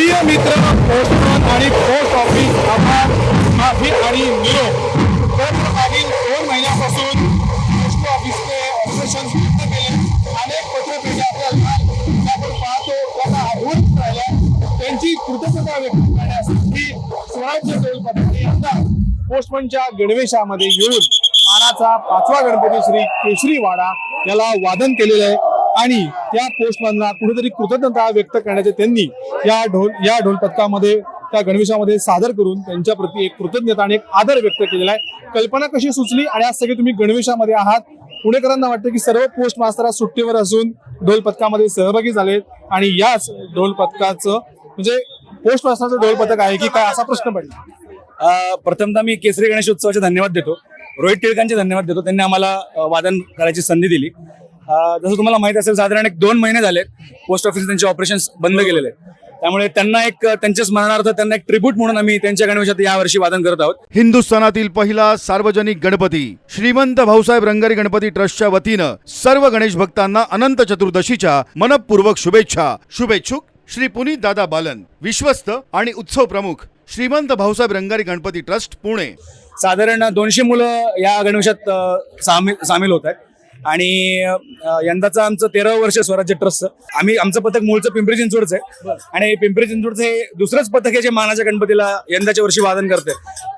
प्रिय मित्र पोस्टमन आणि पोस्ट ऑफिस आभार. माफी आणि निरोप. तर मागील दोन महिन्यापासून पोस्ट ऑफिसने ऑपरेशन सुरू केले. अनेक पत्रपेढ्या आपल्याला आपण पाहतो त्यांना आढळून राहिल्या. त्यांची कृतज्ञता व्यक्त करण्यासाठी स्वराज्य टोल पथकाने यंदा पोस्टमनच्या गणवेशामध्ये येऊन मानाचा पाचवा गणपती श्री केशरी वाडा याला वादन केलेलं आहे. आणि त्या पोस्टमॅनला कुठेतरी कृतज्ञता व्यक्त करण्याचे त्यांनी या ढोल या ढोल पथकामध्ये त्या गणवेशामध्ये सादर करून त्यांच्या प्रती एक कृतज्ञता आणि एक आदर व्यक्त केलेला आहे. कल्पना कशी सुचली आणि आज सगळे तुम्ही गणवेशामध्ये आहात? पुणेकरांना वाटतं की सर्व पोस्ट मास्तर आज सुट्टीवर असून ढोल पथकामध्ये सहभागी झालेत आणि याच ढोल पथकाचं म्हणजे पोस्ट मास्टरचं ढोल पथक आहे की काय असा प्रश्न पडला? प्रथमतः मी केसरी गणेश उत्सवाचे धन्यवाद देतो. रोहित टिळकांचे धन्यवाद देतो. त्यांनी आम्हाला वादन करायची संधी दिली. जसं तुम्हाला माहीत असेल साधारण एक दोन महिने झाले पोस्ट ऑफिस त्यांचे ऑपरेशन बंद केलेले. त्यामुळे त्यांना एक त्यांच्या स्मरणार्थ त्यांना एक ट्रिब्यूट म्हणून आम्ही त्यांच्या गणवेशात यावर्षी वादन करत आहोत. हिंदुस्थानातील पहिला सार्वजनिक गणपती श्रीमंत भाऊसाहेब रंगारी गणपती ट्रस्टच्या वतीनं सर्व गणेश भक्तांना अनंत चतुर्दशीच्या मनपूर्वक शुभेच्छा. शुभेच्छुक श्री पुनीत दादा बालन विश्वस्त आणि उत्सव प्रमुख श्रीमंत भाऊसाहेब रंगारी गणपती ट्रस्ट पुणे. साधारण दोनशे मुलं या गणवेशात सामील सामील होत आहेत. आणि यंदाचं आमचं तेरावं वर्ष स्वराज्य ट्रस्टचं. आम्ही आमचं पथक मूळचं पिंपरी चिंचवडचं आहे. आणि पिंपरी चिंचवडचं हे दुसरंच पथक आहे जे मानाच्या गणपतीला यंदाच्या वर्षी वादन करते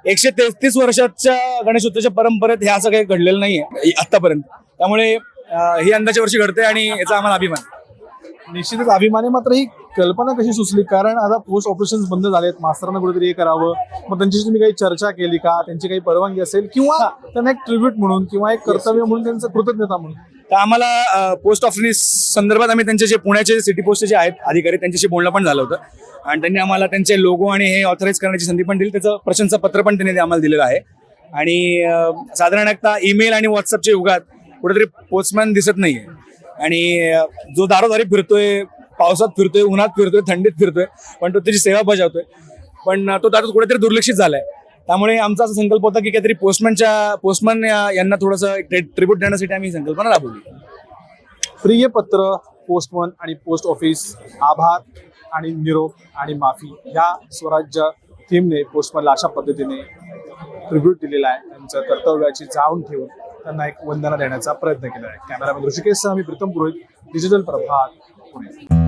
एकशे तेहतीस वर्षाच्या गणेशोत्सवाच्या परंपरेत हे असं काही घडलेलं नाहीये आतापर्यंत त्यामुळे हे यंदाच्या वर्षी घडते आणि याचा आम्हाला अभिमान आहे. निश्चितच अभिमान आहे मात्र ही कल्पना कशी सुचली? कारण आता पोस्ट ऑपरेशन बंद झालेत मास्तरांना कुठेतरी हे करावं. मग त्यांच्याशी तुम्ही काही चर्चा केली का? त्यांची काही परवानगी असेल? किंवा त्यांना एक ट्रिब्यूट म्हणून किंवा एक कर्तव्य म्हणून त्यांचं कृतज्ञता म्हणून. तर आम्हाला पोस्ट ऑफिस संदर्भात आम्ही त्यांचे जे पुण्याचे सिटी पोस्ट जे आहेत अधिकारी त्यांच्याशी बोलणं पण झालं होतं. आणि त्यांनी आम्हाला त्यांचे लोगो आणि हे ऑथराईज करण्याची संधी पण दिली. त्याचं प्रशंसा पत्र पण त्यांनी आम्हाला दिलेलं आहे. आणि साधारणतः ईमेल आणि व्हॉट्सअपच्या युगात कुठेतरी पोस्टमॅन दिसत नाहीये. आणि जो दारोदारी फिरतोय पावसात फिरतोय उन्हात फिरतोय थंडीत फिरतोय पण तो त्याची सेवा बजावतोय. पण तो त्यातच कुठेतरी दुर्लक्षित झालाय. त्यामुळे आमचा असा संकल्प होता की काहीतरी पोस्टमॅनच्या पोस्टमॅन यांना थोडंसं ट्रिब्यूट देण्यासाठी आम्ही संकल्पना राबवली. प्रिय पत्र पोस्टमन आणि पोस्ट ऑफिस आभार आणि निरोप आणि माफी या स्वराज्य थीमने पोस्टमनला अशा पद्धतीने ट्रिब्यूट दिलेला आहे. त्यांचं कर्तव्याची जाऊन ठेवून त्यांना एक वंदना देण्याचा प्रयत्न केला आहे. कॅमेरामॅन ऋषिकेश मी प्रीतम पुरोहित डिजिटल प्रभात पुणे.